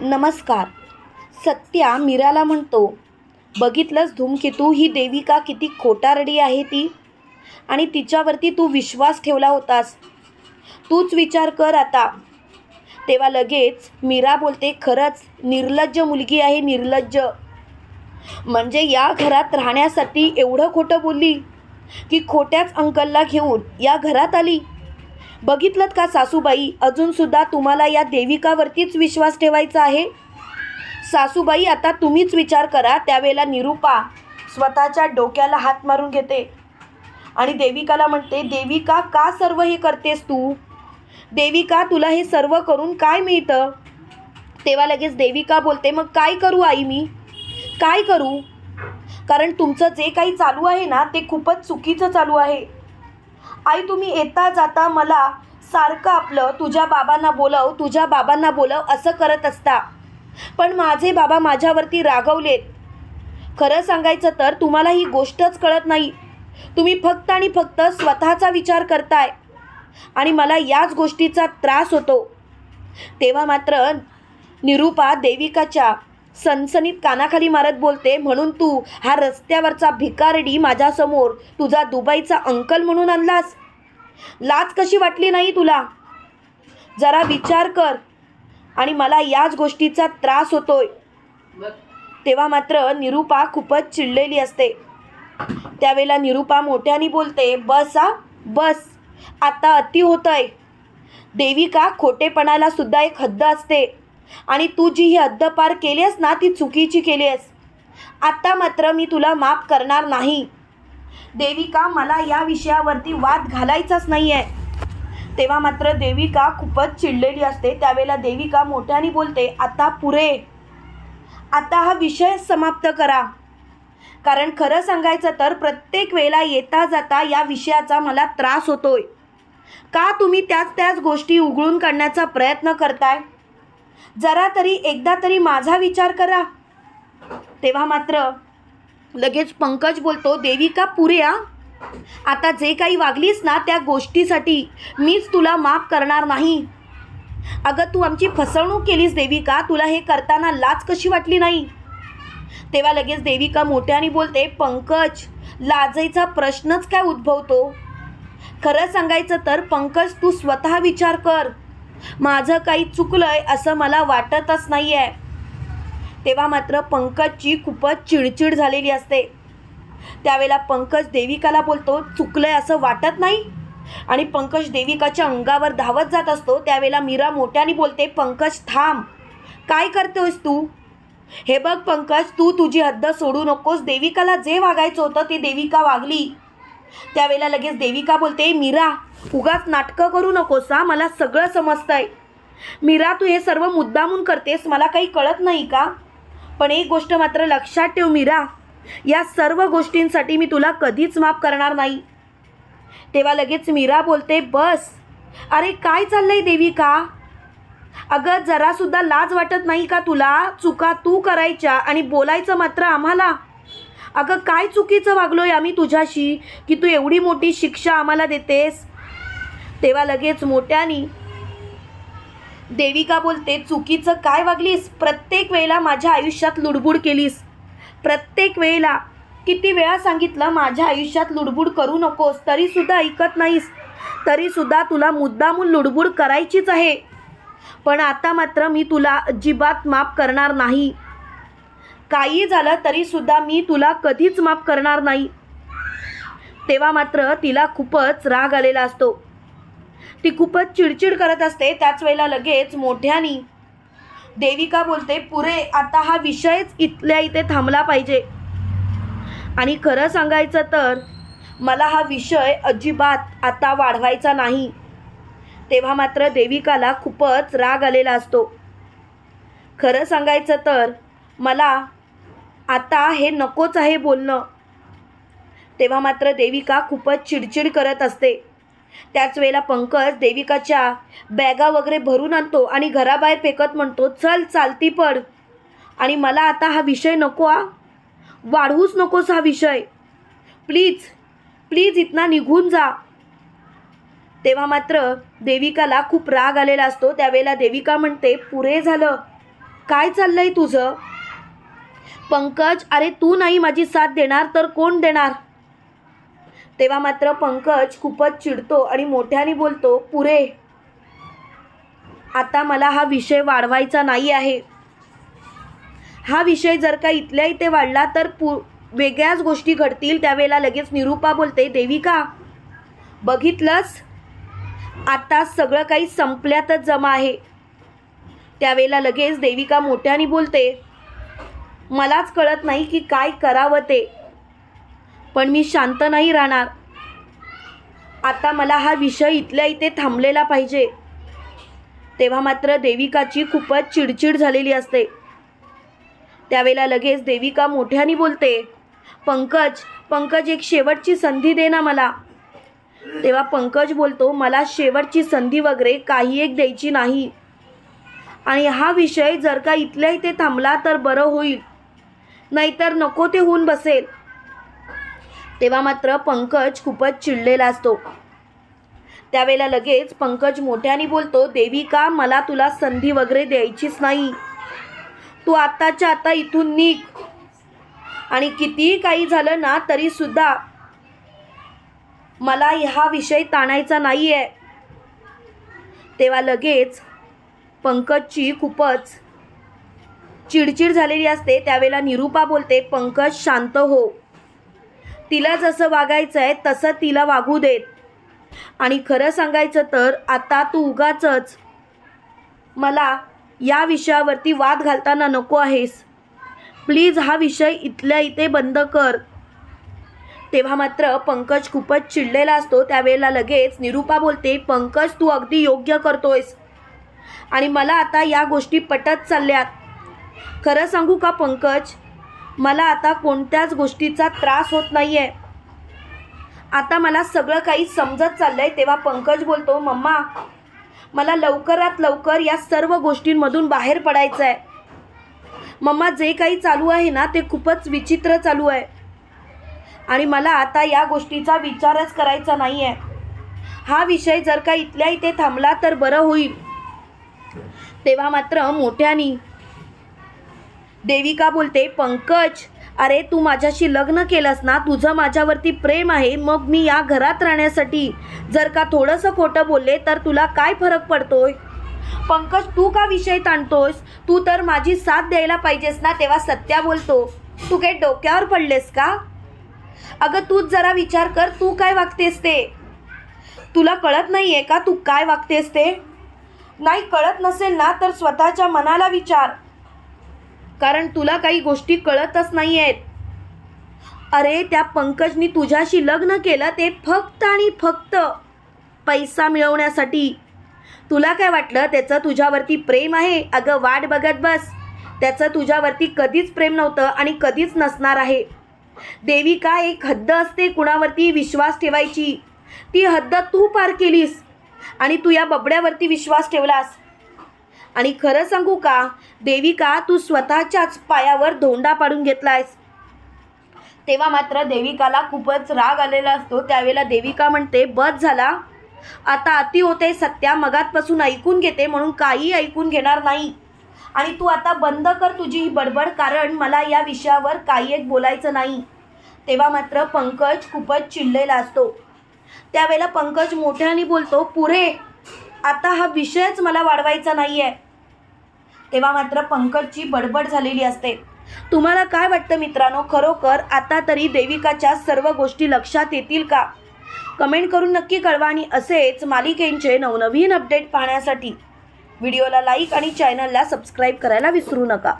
नमस्कार. सत्या मीराला म्हणतो बघितलंस धूमकेतू ही देविका किती खोटारडी आहे ती? आणि तिच्यावरती तू विश्वास ठेवला होतास. तूच विचार कर आता. तेव्हा लगेच मीरा बोलते खरंच निर्लज्ज मुलगी आहे निर्लज्ज. म्हणजे या घरात राहण्यासाठी एवढं खोटं बोलली? की खोट्याच अंकलला घेऊन या घरात आली? बघितलं का सासूबाई? अजूनसुद्धा तुम्हाला या देविकावरतीच विश्वास ठेवायचा आहे? सासूबाई आता तुम्हीच विचार करा त्यावेळेला निरूपा स्वतःच्या डोक्याला हात मारून घेते. आणि देविकाला म्हणते देविका का सर्व हे करतेस तू? देविका तुला हे सर्व करून काय मिळतं? तेव्हा लगेच देविका बोलते मग काय करू आई मी? काय करू? कारण तुमचं जे काही चालू आहे ना ते खूपच चुकीचं चालू आहे. आई तुम्ही येता जाता मला सारखं आपलं तुझ्या बाबांना बोलव तुझ्या बाबांना बोलव असं करत असता. पण माझे बाबा माझ्यावरती रागवलेत. खरं सांगायचं तर तुम्हाला ही गोष्टच कळत नाही. तुम्ही फक्त आणि फक्त स्वतःचा विचार करताय. आणि मला याच गोष्टीचा त्रास होतो. तेव्हा मात्र निरूपा देविकाच्या सनसनीत कानाखाली मारत बोलते म्हणून तू हा रस्त्यावरचा भिकारडी माझ्यासमोर तुझा दुबईचा अंकल म्हणून आणलास? लाज कशी वाटली नाही तुला? जरा विचार कर आणि मला याच गोष्टीचा त्रास होतोय. तेव्हा मात्र निरूपा खूपच चिडलेली असते. त्यावेळेला निरूपा मोठ्याने बोलते बस हा बस. आता अति होतंय. देविका खोटेपणाला सुद्धा एक हद्द असते. आणि तू जी ही हद्द पार केली आहेस ना ती चुकीची केली आहेस आत्ता मात्र मी तुला माफ करणार नाही. देविका मला या विषयावरती वाद घालायचाच नाही आहे तेव्हा मात्र देविका खूपच चिडलेली असते. त्यावेळेला देविका मोठ्याने बोलते आता पुरे. आता हा विषय समाप्त करा. कारण खरं सांगायचं तर प्रत्येक वेळेला येता जाता या विषयाचा मला त्रास होतोय. का तुम्ही त्याच त्याच गोष्टी उघडून काढण्याचा प्रयत्न करताय? जरा तरी एकदा तरी माझा विचार करा. तेव्हा मात्र लगेच पंकज बोलतो देविका पुरे आता जे काही वागलीस ना त्या गोष्टीसाठी मीच तुला माफ करणार नाही. अगं तू आमची फसवणूक केलीस देविका तुला हे करताना लाज कशी वाटली नाही? तेव्हा लगेच देविका मोठ्याने बोलते पंकज लाजेचा प्रश्नच काय उद्भवतो? खरं सांगायचं तर पंकज तू स्वतः विचार कर. माझं काही चुकलंय असं मला वाटतच नाही आहे तेव्हा मात्र पंकजची खूपच चिडचिड झालेली असते. त्यावेळेला पंकज देविकाला बोलतो चुकलंय असं वाटत नाही? आणि पंकज देविकाच्या अंगावर धावत जात असतो. त्यावेळेला मीरा मोठ्याने बोलते पंकज थांब. काय करतोयस तू? हे बघ पंकज तू तुझी हद्द सोडू नकोस. देविकाला जे वागायचं होतं ते देविका वागली. त्यावेळेला लगेच देविका बोलते मीरा उगाच नाटकं करू नकोस हा मला सगळं समजतंय. मीरा तू हे सर्व मुद्दामून करतेस मला काही कळत नाही का? पण एक गोष्ट मात्र लक्षात ठेव मीरा या सर्व गोष्टींसाठी मी तुला कधीच माफ करणार नाही. तेव्हा लगेच मीरा बोलते बस. अरे काय चाललंय देविका? अगं जरासुद्धा लाज वाटत नाही का तुला? चुका तू करायच्या आणि बोलायचं मात्र आम्हाला. अगं काय चुकीचं वागलोय आम्ही तुझ्याशी? की तू एवढी मोठी शिक्षा आम्हाला देतेस? तेव्हा लगेच मोठ्यानी देविका बोलते चुकीचं काय वागलीस? प्रत्येक वेळेला माझ्या आयुष्यात लुडबुड केलीस. प्रत्येक वेळेला किती वेळा सांगितलं माझ्या आयुष्यात लुडबुड करू नकोस तरीसुद्धा ऐकत नाहीस. तरीसुद्धा तुला मुद्दामून लुडबुड करायचीच आहे. पण आता मात्र मी तुला अजिबात माफ करणार नाही. काही झालं तरीसुद्धा मी तुला कधीच माफ करणार नाही. तेव्हा मात्र तिला खूपच राग आलेला असतो. ती खूपच चिडचिड करत असते त्याच वेळेला लगेच मोठ्यानी. देविका बोलते पुरे आता हा विषयच इथल्या इथे थांबला पाहिजे. आणि खरं सांगायचं तर मला हा विषय अजिबात आता वाढवायचा नाही. तेव्हा मात्र देविकाला खूपच राग आलेला असतो. खरं सांगायचं तर मला आता हे नकोच आहे बोलणं. तेव्हा मात्र देविका खूपच चिडचिड करत असते. त्याच वेळेला पंकज देविकाच्या बॅगा वगैरे भरून आणतो आणि घराबाहेर फेकत म्हणतो चल चालती पड. आणि मला आता हा विषय नको आ. वाढवूच नकोस हा विषय. प्लीज प्लीज इथना निघून जा. तेव्हा मात्र देविकाला खूप राग आलेला असतो. त्यावेळेला देविका म्हणते पुरे झालं. काय चाललं आहे तुझं? पंकज अरे तू नाही माझी साथ देणार तर कोण देणार? तेव्हा मात्र पंकज खूपच चिडतो आणि मोठ्याने बोलतो पुरे आता मला हा विषय वाढवायचा नाही आहे. हा विषय जर का इथल्या इथे वाढला तर पु वेगळ्याच गोष्टी घडतील. त्यावेळेला लगेच निरूपा बोलते देविका बघितलंस? आता सगळं काही संपल्यातच जमा आहे. त्यावेळेला लगेच देविका मोठ्याने बोलते मलाच कळत नाही की काय करावं ते. पण मी शांत नाही राहणार. आता मला हा विषय इथल्या इथे थांबलेला पाहिजे. तेव्हा मात्र देविकाची खूपच चिडचिड झालेली असते. त्यावेळेला लगेच देविका मोठ्याने बोलते पंकज पंकज एक शेवटची संधी दे ना मला. तेव्हा पंकज बोलतो मला शेवटची संधी वगैरे काही एक द्यायची नाही. आणि हा विषय जर का इथल्या इथे थांबला तर बरं होईल. नाहीतर नको ते होऊन बसेल. तेव्हा मात्र पंकज खूपच चिडलेला असतो. त्यावेळेला लगेच पंकज मोठ्याने बोलतो देविका मला तुला संधी वगैरे द्यायचीच नाही? तू आत्ताच्या आता इथून निघ. आणि कितीही काही झालं ना तरीसुद्धा मला हा विषय ताणायचा नाही आहे तेव्हा लगेच पंकजची खूपच चिडचिड झालेली असते त्यावेळेला निरूपा बोलते पंकज शांत हो. तिला जसं वागायचं आहे तसं तिला वागू देत. आणि खरं सांगायचं तर आता तू उगाचच मला या विषयावरती वाद घालताना नको आहेस. प्लीज हा विषय इथल्या इथे बंद कर. तेव्हा मात्र पंकज खूपच चिडलेला असतो. त्यावेळेला लगेच निरूपा बोलते पंकज तू अगदी योग्य करतोयस. आणि मला आता या गोष्टी पटत चालल्यात. खरं सांगू का पंकज? मला आता कोणत्याच गोष्टीचा त्रास होत नाही आहे आता मला सगळं काही समजत चाललं आहे तेव्हा पंकज बोलतो मम्मा मला लवकरात लवकर या सर्व गोष्टींमधून बाहेर पडायचं आहे मम्मा जे काही चालू आहे ना ते खूपच विचित्र चालू आहे. आणि मला आता या गोष्टीचा विचारच करायचा नाही आहे हा विषय जर का इथल्या इथे थांबला तर बरं होईल. तेव्हा मात्र मोठ्यानी देविका बोलते पंकज अरे तू माझ्याशी लग्न केलंस ना तुझं माझ्यावरती प्रेम आहे मग मी या घरात राहण्यासाठी जर का थोडंसं खोटं बोलले तर तुला काय फरक पडतोय? पंकज तू का विषय ताणतोस तू तर माझी साथ द्यायला पाहिजेस ना तेव्हा सत्या बोलतो. तू काही डोक्यावर पडलेस का? अगं तूच जरा विचार कर तू काय वागतेस ते? तुला कळत नाही आहे का तू काय वागतेस ते? नाही कळत नसेल ना तर स्वतःच्या मनाला विचार. कारण तुला काही गोष्टी कळतच नाही आहेत अरे त्या पंकजनी तुझ्याशी लग्न केलं ते फक्त आणि फक्त पैसा मिळवण्यासाठी. तुला काय वाटलं? त्याचं तुझ्यावरती प्रेम आहे? अगं वाट बघत बस. त्याचं तुझ्यावरती कधीच प्रेम नव्हतं आणि कधीच नसणार आहे. देविका एक हद्द असते कुणावरती विश्वास ठेवायची? ती हद्द तू पार केलीस आणि तू या बबड्यावरती विश्वास ठेवलास. आणि खरं सांगू का? देविका तू स्वतःच्याच पायावर धोंडा पाडून घेतलायस. तेव्हा मात्र देविकाला खूपच राग आलेला असतो. त्यावेळेला देविका म्हणते बस झाला. आता अति होते सत्या मगातपासून ऐकून घेते म्हणून काही ऐकून घेणार नाही. आणि तू आता बंद कर तुझी ही बडबड कारण मला या विषयावर काही एक बोलायचं नाही. तेव्हा मात्र पंकज खूपच चिडलेला असतो. त्यावेळेला पंकज मोठ्याने बोलतो पुरे आता हा विषयच मला वाढवायचा नाही आहे तेव्हा मात्र पंकजची बडबड झालेली असते. तुम्हाला काय वाटतं मित्रांनो? खरोखर आता तरी देविकाच्या सर्व गोष्टी लक्षात येतील का? कमेंट करून नक्की कळवा आणि असेच मालिकेंचे नवनवीन अपडेट पाहण्यासाठी. व्हिडिओला लाईक आणि चॅनलला सबस्क्राईब करायला विसरू नका.